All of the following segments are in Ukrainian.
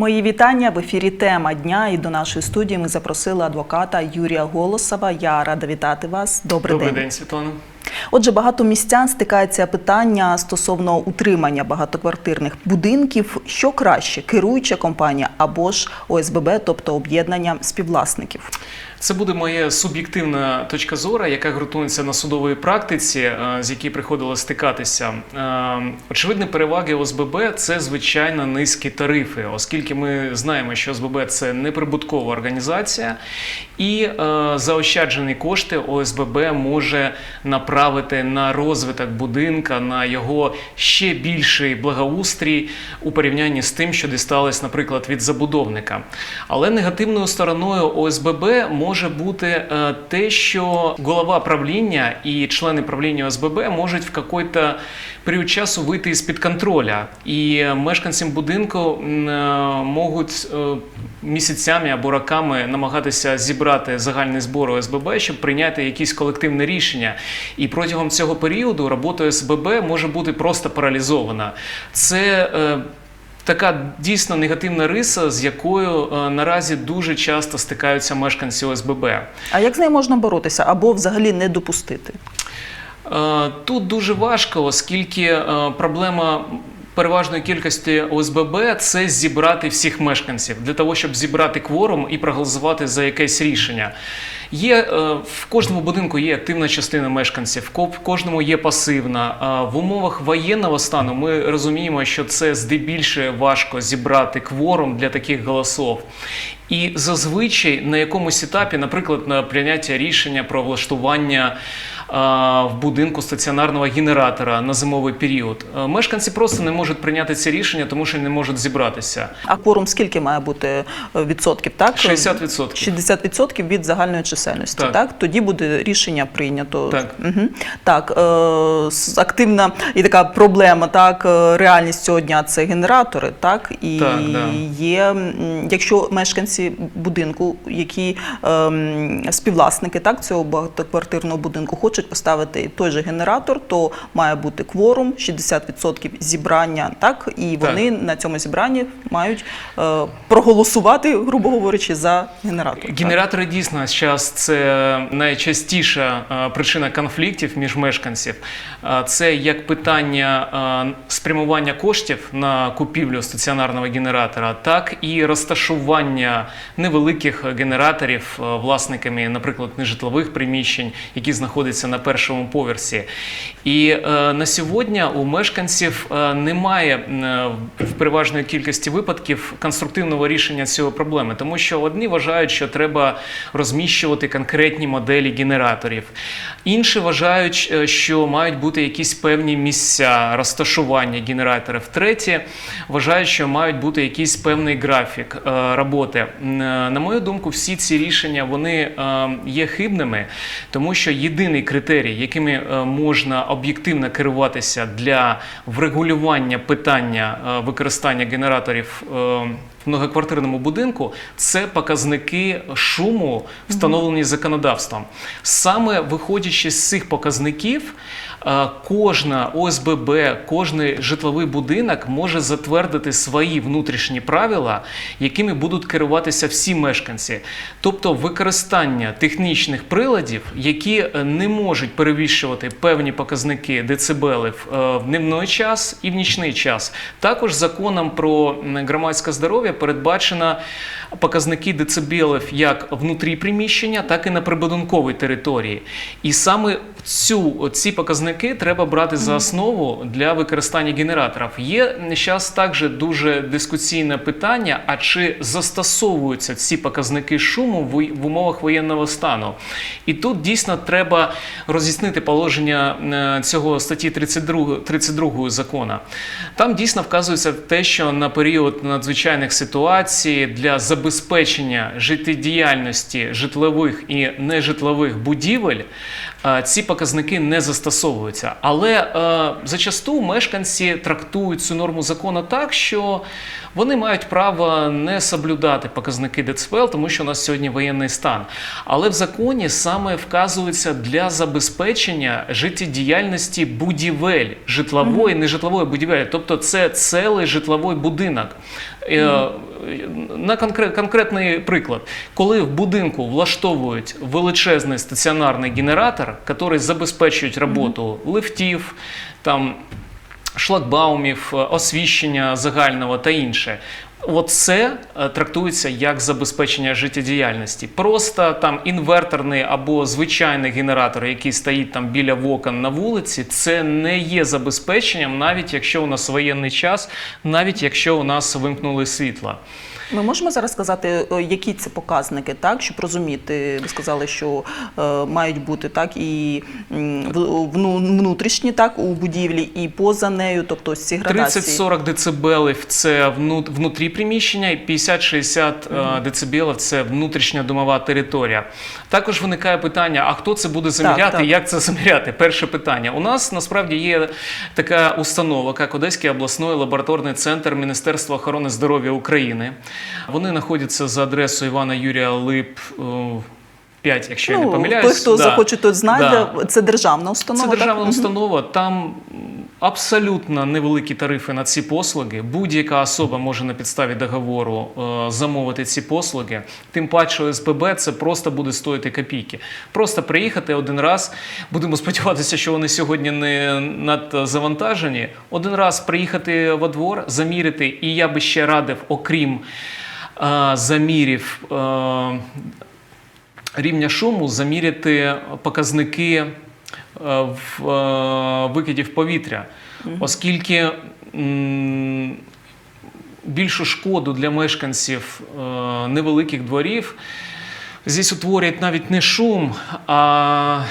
Мої вітання в ефірі Тема дня. І до нашої студії ми запросили адвоката Юрія Голосова. Я рада вітати вас. Добрий, Добрий день. день, Світлана. Отже, багато містян стикається питання стосовно утримання багатоквартирних будинків. Що краще, керуюча компанія або ж ОСББ, тобто об'єднання співвласників? Це буде моя суб'єктивна точка зору, яка ґрунтується на судовій практиці, е, з якій приходило стикатися. Е, Очевидні переваги ОСББ це звичайно низькі тарифи, оскільки ми знаємо, що ОСББ це неприбуткова організація, і е, заощаджені кошти ОСББ може направити на розвиток будинка, на його ще більший благоустрій у порівнянні з тим, що дісталось, наприклад, від забудовника. Але негативною стороною ОСББ може бути е, те, що голова правління і члени правління ОСББ можуть в якийсь період часу вийти з-під контроля, і мешканцям будинку е, можуть е, місяцями або роками намагатися зібрати загальний збор ОСББ, щоб прийняти якісь колективне рішення. І протягом цього періоду робота ОСББ може бути просто паралізована. Це Така дійсно негативна риса, з якою е, наразі дуже часто стикаються мешканці ОСББ. А як з нею можна боротися або взагалі не допустити? Е, Тут дуже важко, оскільки е, проблема. Переважної кількості ОСББ це зібрати всіх мешканців для того, щоб зібрати кворум і проголосувати за якесь рішення. Є е, в кожному будинку є активна частина мешканців, в ко- кожному є пасивна. В умовах воєнного стану ми розуміємо, що це здебільше важко зібрати кворум для таких голосів. І зазвичай на якомусь етапі, наприклад, на прийняття рішення про влаштування в будинку стаціонарного генератора на зимовий період, е, мешканці просто не можуть прийняти це рішення, тому що не можуть зібратися. А кворум скільки має бути е, відсотків? Так 60%. 60% від загальної чисельності. Так. Так. тоді буде рішення прийнято. Так. Угу. так е, активна і така проблема. Так, е, реальність цього дня це генератори. Так і Так, да. є, якщо мешканці будинку, які ем, співвласники так цього багатоквартирного будинку хочуть поставити той же генератор, то має бути кворум 60% зібрання. Так і Так. вони на цьому зібранні мають е, проголосувати, грубо говорячи, за генератор. так. Генератори дійсно зараз це найчастіша е, причина конфліктів між мешканців. Е, Це як питання е, спрямування коштів на купівлю стаціонарного генератора, так і розташування невеликих генераторів власниками, наприклад, нежитлових приміщень, які знаходяться на першому поверсі. І е, на сьогодні у мешканців е, немає е, в переважної кількості випадків конструктивного рішення цієї проблеми, тому що одні вважають, що треба розміщувати конкретні моделі генераторів, інші вважають, що мають бути якісь певні місця розташування генераторів. Треті вважають, що мають бути якийсь певний графік роботи. На мою думку, всі ці рішення вони є хибними, тому що єдиний критерій, якими е, можна об'єктивно керуватися для врегулювання питання е, використання генераторів. Многоквартирному будинку це показники шуму, встановлені законодавством. Саме виходячи з цих показників, е, кожна ОСББ, кожний житловий будинок може затвердити свої внутрішні правила, якими будуть керуватися всі мешканці. Тобто використання технічних приладів, які е, не можуть перевищувати певні показники децибелів е, в дневний час і в нічний час. Також законом про громадське здоров'я передбачено показники децибелів як внутрі приміщення, так і на прибудинковій території. І саме цю, ці показники треба брати за основу для використання генераторів. Є зараз також дуже дискусійне питання: а чи застосовуються ці показники шуму в, в умовах воєнного стану? І тут дійсно треба роз'яснити положення е, цього статті 32, 32 закону. Там дійсно вказується те, що на період надзвичайних ситуацій для забезпечення життєдіяльності житлових і нежитлових будівель е, ці показники не застосовуються. Але е, зачасту мешканці трактують цю норму закону так, що вони мають право не соблюдати показники ДЦПЛ, тому що у нас сьогодні воєнний стан. Але в законі саме вказується для забезпечення життєдіяльності будівель житлової, нежитлової будівель. Тобто це цілий житловий будинок. Е, На конкрет, конкретний приклад, коли в будинку влаштовують величезний стаціонарний генератор, який забезпечує роботу лифтів, там, шлагбаумів, е, освіщення загального та інше. От це е, трактується як забезпечення життєдіяльності. Просто там інверторний або звичайний генератор, який стоїть там біля вокон на вулиці, це не є забезпеченням, навіть якщо у нас воєнний час, навіть якщо у нас вимкнули світло. Ми можемо зараз сказати, е, які це показники, так, щоб розуміти. Ви сказали, що е, мають бути так і вну- внутрішні, так, у будівлі, і поза нею, тобто ці градації. 30-40 децибелів це вну- внутрі приміщення, і 50-60 е, децибелів це внутрішня домова територія. Також виникає питання: а хто це буде заміряти? так. Як це заміряти? Перше питання. У нас насправді є така установа, як Одеський обласний лабораторний центр Міністерства охорони здоров'я України. Вони знаходяться за адресою Івана Юрія Лип. е, 5, якщо я не Ну, помиляюсь. той, хто Да. захоче, той знайде. Да. Це державна установа. Це державна так? Установа. Там абсолютно невеликі тарифи на ці послуги. Будь-яка особа може на підставі договору е, замовити ці послуги. Тим паче ОСББ це просто буде стоїти копійки. Просто приїхати один раз. Будемо сподіватися, що вони сьогодні не надзавантажені. Один раз приїхати во двор, замірити, і я би ще радив, окрім е, замірів. е, рівня шуму заміряти показники в е, викидів повітря, оскільки більшу шкоду для мешканців е, невеликих дворів здесь утворюють навіть не шум, а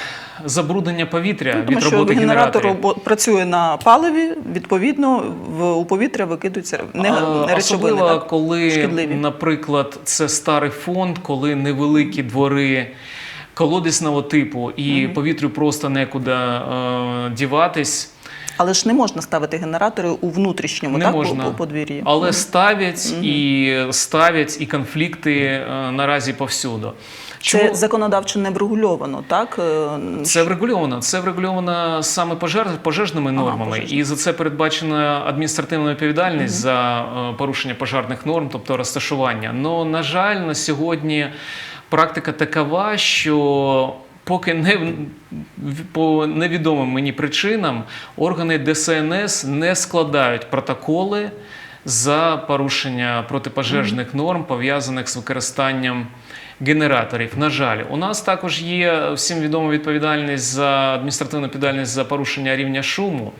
забруднення повітря Ну, тому від що роботи генератор генераторів. працює на паливі, відповідно, в, у повітря викидуються не, речовини. Особливо, так? коли, Шкідливі. наприклад, це старий фонд, коли невеликі двори колодисного типу і повітрю просто некуди е, діватись. Але ж не можна ставити генератори у внутрішньому Не так, можна. по- по- подвір'ї. Але ставлять і ставлять і конфлікти е, наразі повсюду. Це законодавчо не врегульовано, так? Е, Це врегульовано. Це врегульовано саме пожеж, пожежними нормами, пожежні. і за це передбачена адміністративна відповідальність за е, порушення пожежних норм, тобто розташування. Но на жаль, на сьогодні практика такова, що поки не по невідомим мені причинам органи ДСНС не складають протоколи за порушення протипожежних норм, пов'язаних з використанням генераторів. На жаль, у нас також є всім відома відповідальність за адміністративну відповідальність за порушення рівня шуму.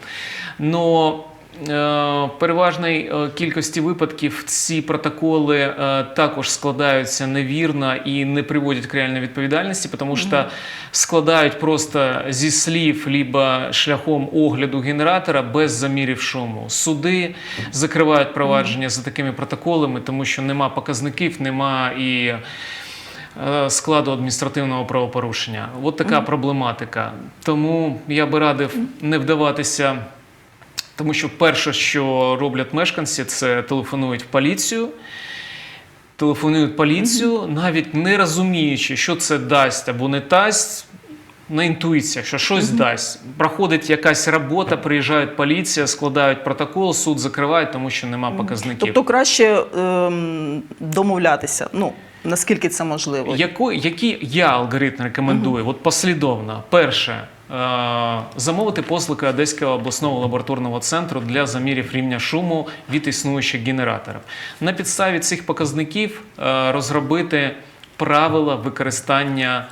Но е, в переважній е, кількості випадків ці протоколи е, також складаються невірно і не приводять к реальній відповідальності, тому що складають просто зі слів, либо шляхом огляду генератора без замірів шуму. Суди закривають провадження за такими протоколами, тому що нема показників, нема і складу адміністративного правопорушення. От така проблематика. Тому я би радив не вдаватися. Тому що перше, що роблять мешканці, це телефонують в поліцію. Телефонують в поліцію, навіть не розуміючи, що це дасть або не дасть. На інтуїція, що щось дасть. Проходить якась робота, приїжджають поліція, складають протокол, суд закриває, тому що нема показників. Тобто краще ем, домовлятися. Ну, наскільки це можливо. Яко, які я алгоритм рекомендую? От послідовно. Перше, замовити послуги Одеського обласного лабораторного центру для замірів рівня шуму від існуючих генераторів. На підставі цих показників е, розробити правила використання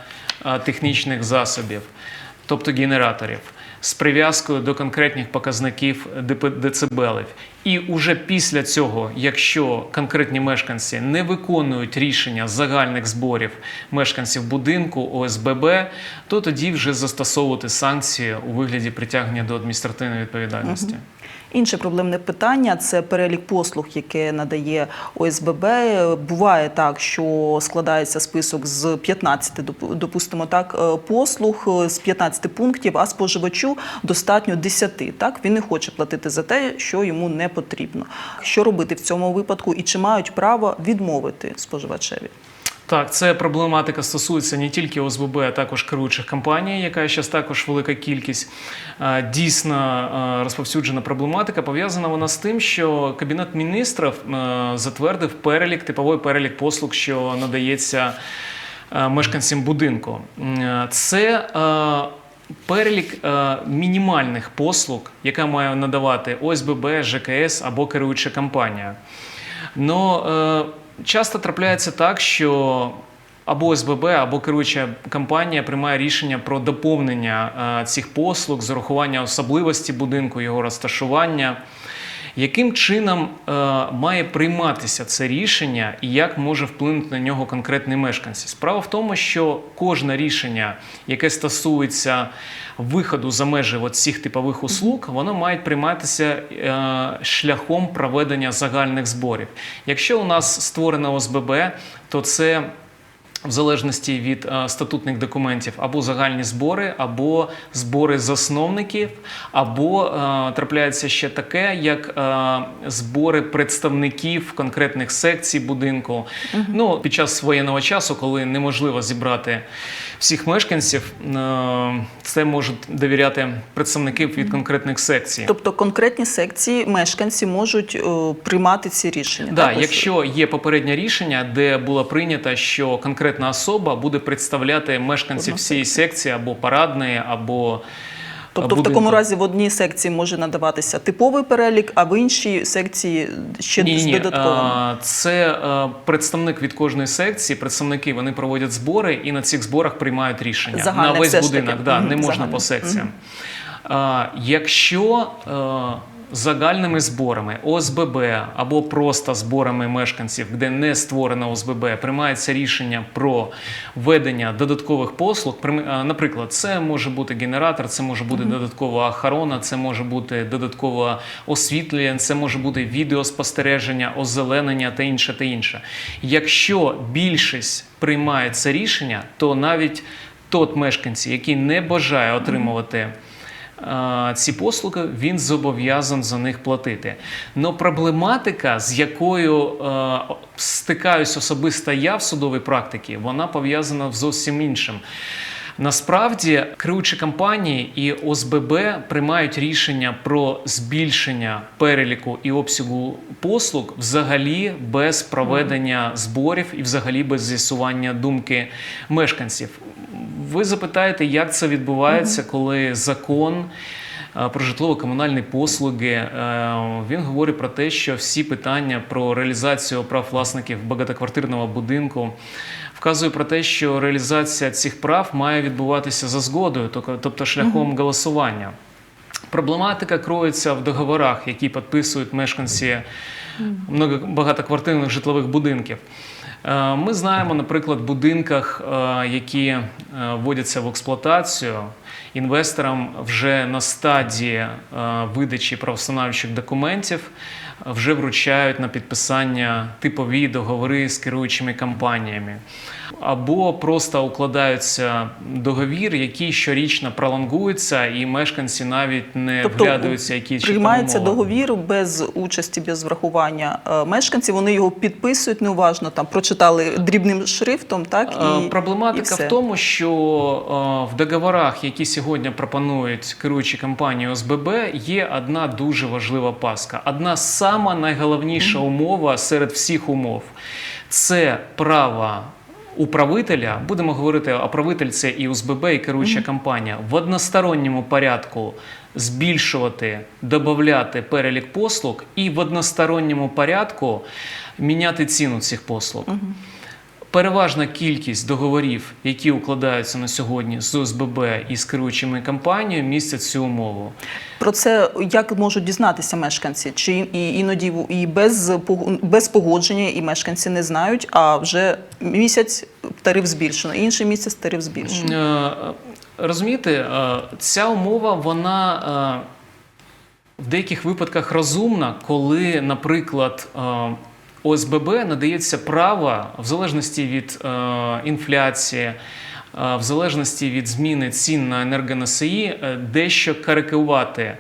е, технічних засобів, тобто генераторів. З прив'язкою до конкретних показників децибелів. І уже після цього, якщо конкретні мешканці не виконують рішення загальних зборів мешканців будинку ОСББ, то тоді вже застосовувати санкції у вигляді притягнення до адміністративної відповідальності. Інше проблемне питання це перелік послуг, яке надає ОСББ. Буває так, що складається список з 15, допустимо так, е, послуг е, з 15 пунктів, а споживачу достатньо 10. Так він не хоче платити за те, що йому не потрібно. Що робити в цьому випадку, і чи мають право відмовити споживачеві? Так, це проблематика стосується не тільки ОСББ, а також керуючих компаній, яка зараз також велика кількість. Дійсно розповсюджена проблематика. Пов'язана вона з тим, що Кабінет міністрів затвердив перелік, типовий перелік послуг, що надається мешканцям будинку. Це перелік мінімальних послуг, яка має надавати ОСББ, ЖКС або керуюча компанія. Но е, часто трапляється так, що або СББ, або керуюча компанія приймає рішення про доповнення е, цих послуг з урахування особливості будинку, його розташування. Яким чином е, має прийматися це рішення і як може вплинути на нього конкретний мешканець? Справа в тому, що кожне рішення, яке стосується виходу за межі от цих типових услуг, воно має прийматися е, шляхом проведення загальних зборів. Якщо у нас створена ОСББ, то це в залежності від е, статутних документів або загальні збори, або збори засновників, або е, трапляється ще таке, як е, збори представників конкретних секцій будинку. Ну, під час воєнного часу, коли неможливо зібрати всіх мешканців, е, це можуть довіряти представники від конкретних секцій. Тобто конкретні секції мешканці можуть е, приймати ці рішення. Да, так? Якщо є попереднє рішення, де було прийнято, що конкретна особа буде представляти мешканців всієї секції або парадної, або Тобто в такому разі в одній секції може надаватися типовий перелік, а в іншій секції ще ні, з ні, додатковим. це е, представник від кожної секції. Представники вони проводять збори і на цих зборах приймають рішення Загальне на весь будинок. Да, Мгм, не можна загальне. по секціям. А, якщо е, загальними зборами ОСББ або просто зборами мешканців, де не створено ОСББ, приймається рішення про введення додаткових послуг. е, Наприклад, це може бути генератор, це може бути додаткова охорона, це може бути додаткове освітлення, це може бути відеоспостереження, озеленення та інше та інше. Якщо більшість приймає це рішення, то навіть тот мешканці, який не бажає отримувати ці послуги, він зобов'язан за них платити. Но проблематика, з якою стикаюсь особисто я в судовій практиці, вона пов'язана з зовсім іншим. Насправді керуючі компанії і ОСББ приймають рішення про збільшення переліку і обсягу послуг взагалі без проведення зборів і взагалі без з'ясування думки мешканців. Ви запитаєте, як це відбувається, коли закон е, про житлово-комунальні послуги е, він говорить про те, що всі питання про реалізацію прав власників багатоквартирного будинку вказує про те, що реалізація цих прав має відбуватися за згодою, тобто- тобто шляхом голосування. Проблематика кроється в договорах, які підписують мешканці много- багатоквартирних житлових будинків. Е, Ми знаємо, наприклад, будинках, е, які е, вводяться в експлуатацію, інвесторам вже на стадії видачі правостановчих документів вже вручають на підписання типові договори з керуючими компаніями. Або просто укладаються договір, який щорічно пролонгується, і мешканці навіть не Тобто вглядаються, які приймається договір без участі, без врахування е, мешканців. Вони його підписують неуважно, там прочитали дрібним шрифтом, так Е, і Проблематика і все. в тому, що е, в договорах, які сьогодні пропонують керуючі компанії ОСББ, є одна дуже важлива паска. Одна сама найголовніша умова серед всіх умов це право управителя. Будемо говорити, о правительці і УСББ, і керуюча компанія в односторонньому порядку збільшувати, додати перелік послуг і в односторонньому порядку міняти ціну цих послуг. Переважна кількість договорів, які укладаються на сьогодні з ОСББ і з керуючими компаніями, містять цю умову. Про це як можуть дізнатися мешканці? Чи і іноді і без без погодження, і мешканці не знають, а вже місяць тариф збільшено, інший місяць тариф збільшено. Е, Розумієте, е, ця умова вона е, в деяких випадках розумна, коли, наприклад, ОСББ надається право в залежності від е, інфляції. е, В залежності від зміни цін на енергоносії, е, дещо карикувати е,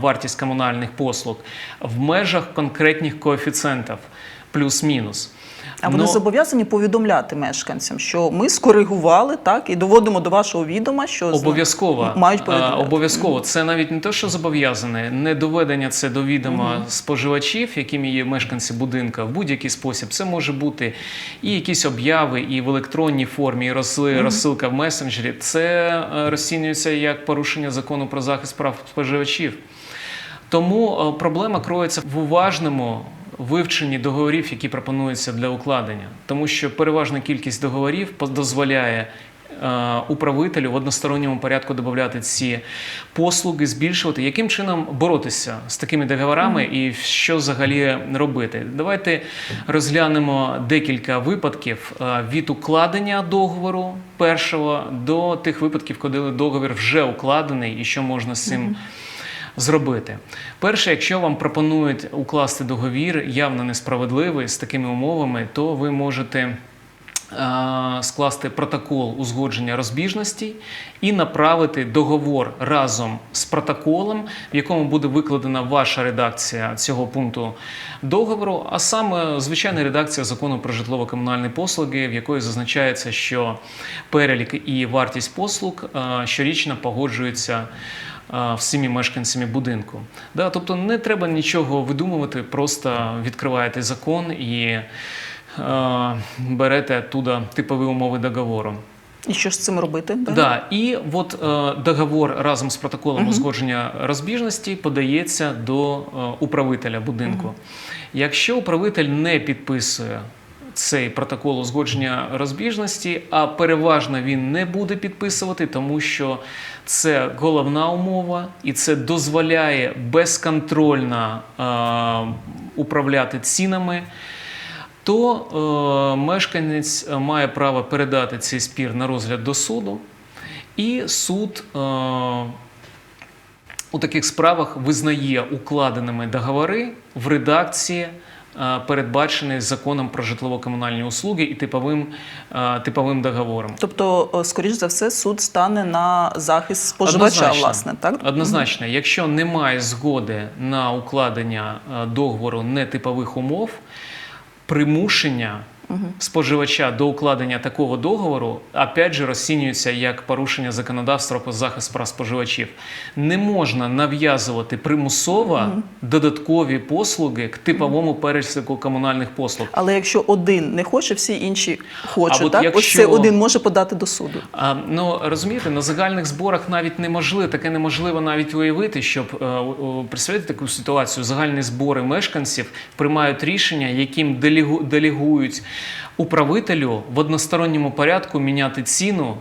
вартість комунальних послуг в межах конкретних коефіцієнтів плюс-мінус. А вони Но- зобов'язані повідомляти мешканцям, що ми скоригували так і доводимо до вашого відома, що Обов'язково мають повідомляти. Обов'язково. Це навіть не те, що зобов'язане, не доведення це до відома споживачів, якими є мешканці будинка в будь-який спосіб. Це може бути і якісь обяви, і в електронній формі, і розсилка в месенджері. Це е, розцінюється як порушення закону про захист прав споживачів. Тому е, проблема кроється в уважному вивченні договорів, які пропонуються для укладення, тому що переважна кількість договорів дозволяє е, управителю в односторонньому порядку додати ці послуги, збільшувати. Яким чином боротися з такими договорами і що взагалі робити? Давайте розглянемо декілька випадків е, від укладення договору першого до тих випадків, коли договір вже укладений і що можна з цим зробити. Перше, якщо вам пропонують укласти договір явно несправедливий з такими умовами, то ви можете е, скласти протокол узгодження розбіжностей і направити договор разом з протоколом, в якому буде викладена ваша редакція цього пункту договору, а саме звичайна редакція закону про житлово-комунальні послуги, в якої зазначається, що перелік і вартість послуг е, щорічно погоджуються всіми мешканцями будинку. Да, тобто не треба нічого видумувати, просто відкриваєте закон і е, берете оттуда типові умови договору. І що ж з цим робити? Да? Да, і от е, договор разом з протоколом узгодження розбіжності подається до е, управителя будинку. Якщо управитель не підписує цей протокол узгодження розбіжності, а переважно він не буде підписувати, тому що це головна умова, і це дозволяє безконтрольно е, управляти цінами то е, мешканець має право передати цей спір на розгляд до суду, і суд е, у таких справах визнає укладеними договори в редакції. Е, Передбачений законом про житлово-комунальні услуги і типовим, е, типовим договором. Тобто, скоріш за все, суд стане на захист споживача, Однозначно. власне, так? Однозначно, якщо немає згоди на укладення е, договору нетипових умов, примушення споживача до укладення такого договору, опять же, розцінюється як порушення законодавства про захист прав споживачів. Не можна нав'язувати примусово додаткові послуги к типовому переліку комунальних послуг. Але якщо один не хоче, всі інші хочуть, так? Ось якщо- цей один може подати до суду. А, ну розумієте, на загальних зборах навіть неможливо, таке неможливо навіть уявити, щоб е, представити таку ситуацію. Загальні збори мешканців приймають рішення, яким делегу, делегують управителю в односторонньому порядку міняти ціну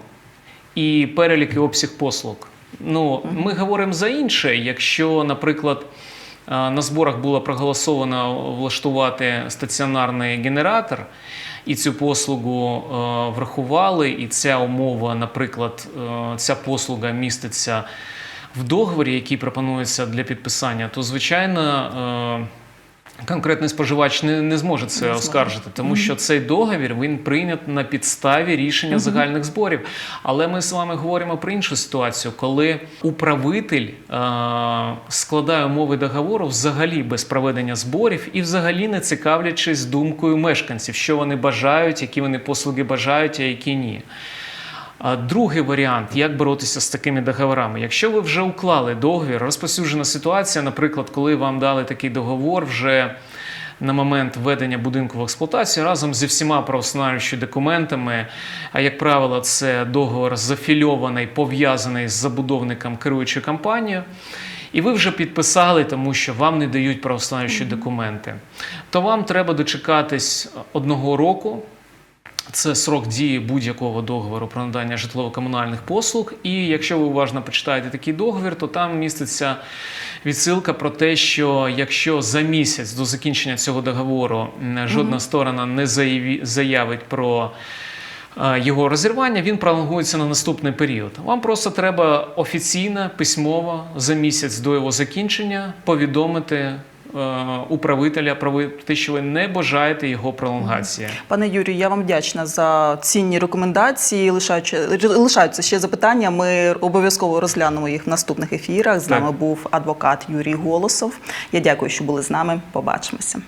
і перелік і обсяг послуг. Ну, ми говоримо за інше, якщо, наприклад. е, На зборах було проголосовано влаштувати стаціонарний генератор, і цю послугу е, врахували, і ця умова, наприклад, е, ця послуга міститься в договорі, який пропонується для підписання, то звичайно. Конкретний споживач не, не зможе це зможе. оскаржити, тому що цей договір він прийнят на підставі рішення загальних зборів. Але ми з вами говоримо про іншу ситуацію, коли управитель е, складає умови договору взагалі без проведення зборів і взагалі не цікавлячись думкою мешканців, що вони бажають, які вони послуги бажають, а які ні. Другий варіант, як боротися з такими договорами. Якщо ви вже уклали договір, розповсюджена ситуація, наприклад, коли вам дали такий договор вже на момент введення будинку в експлуатацію разом зі всіма правоустанавлюючими документами, а як правило, це договор зафільований, пов'язаний з забудовником керуючою компанією. І ви вже підписали, тому що вам не дають правоустанавлюючі документи, то вам треба дочекатись одного року. Це срок дії будь-якого договору про надання житлово-комунальних послуг. І якщо ви уважно почитаєте такий договір, то там міститься відсилка про те, що якщо за місяць до закінчення цього договору жодна сторона не заявить про е, його розірвання, він пролонгується на наступний період. Вам просто треба офіційно, письмово за місяць до його закінчення повідомити управителя про те, що ви не бажаєте його пролонгації. Пане Юрію, я вам вдячна за цінні рекомендації. Лишаючи- Лишаються ще запитання. Ми обов'язково розглянемо їх в наступних ефірах. З Так. нами був адвокат Юрій Голосов. Я дякую, що були з нами. Побачимося.